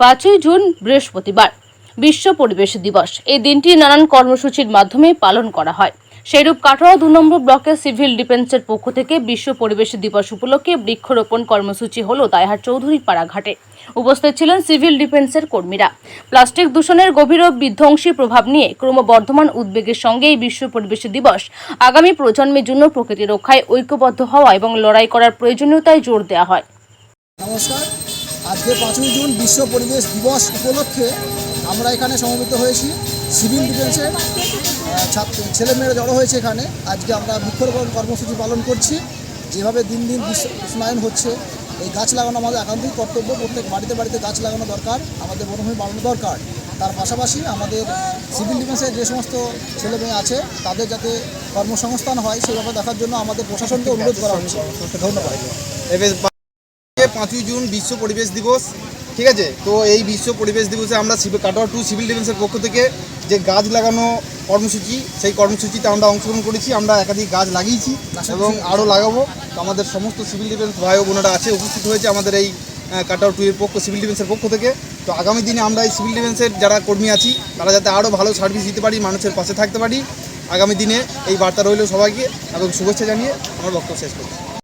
পাঁচই জুন, বৃহস্পতিবার। বিশ্ব পরিবেশ দিবস। এই দিনটি নানান কর্মসূচির মাধ্যমে পালন করা হয়। সেইরূপ কাটোয়া দু নম্বর ব্লকের সিভিল ডিফেন্সের পক্ষ থেকে বিশ্ব পরিবেশ দিবস উপলক্ষে বৃক্ষরোপণ কর্মসূচি হল দায়হাট চৌধুরী পাড়াঘাটে। উপস্থিত ছিলেন সিভিল ডিফেন্সের কর্মীরা। প্লাস্টিক দূষণের গভীর বিধ্বংসী প্রভাব নিয়ে ক্রমবর্ধমান উদ্বেগের সঙ্গে এই বিশ্ব পরিবেশ দিবস আগামী প্রজন্মের জন্য প্রকৃতি রক্ষায় ঐক্যবদ্ধ হওয়া এবং লড়াই করার প্রয়োজনীয়তায় জোর দেওয়া হয়। নমস্কার। আজকে পাঁচই জুন বিশ্ব পরিবেশ দিবস উপলক্ষে আমরা এখানে সমবেত হয়েছি। সিভিল ডিফেন্সের ছাত্র, ছেলেমেয়েরা জড়ো হয়েছে এখানে। আজকে আমরা বৃক্ষরোপণ কর্মসূচি পালন করছি। যেভাবে দিন দিন বিশ্ব উষ্ণায়ন হচ্ছে, এই গাছ লাগানো আমাদের একান্তই কর্তব্য। প্রত্যেক বাড়িতে বাড়িতে গাছ লাগানো দরকার, আমাদের বনভূমি বাড়ানো দরকার। তার পাশাপাশি আমাদের সিভিল ডিফেন্সের যে সমস্ত ছেলে মেয়ে আছে, তাদের যাতে কর্মসংস্থান হয় সেভাবে দেখার জন্য আমাদের প্রশাসনকে অনুরোধ করা হচ্ছে। ধন্যবাদ। পাঁচই জুন বিশ্ব পরিবেশ দিবস ঠিক আছে? তো এই বিশ্ব পরিবেশ দিবসে আমরা কাটোয়া টু সিভিল ডিফেন্সের পক্ষ থেকে যে গাছ লাগানো কর্মসূচি সেই কর্মসূচিতে আমরা অংশগ্রহণ করেছি আমরা একাধিক গাছ লাগিয়েছি এবং আরও লাগাবো। তো আমাদের সমস্ত সিভিল ডিফেন্স ভাই ও বোনেরা আছে উপস্থিত হয়েছে আমাদের এই আহ, কাটোয়া টু এর পক্ষ সিভিল ডিফেন্সের পক্ষ থেকে। তো আগামী দিনে আমরা এই সিভিল ডিফেন্সের যারা কর্মী আছি তারা যাতে আরও ভালো সার্ভিস দিতে পারি মানুষের পাশে থাকতে পারি। আগামী দিনে এই বার্তা রইল সবাইকে এবং শুভেচ্ছা জানিয়ে আমার বক্তব্য শেষ করছি।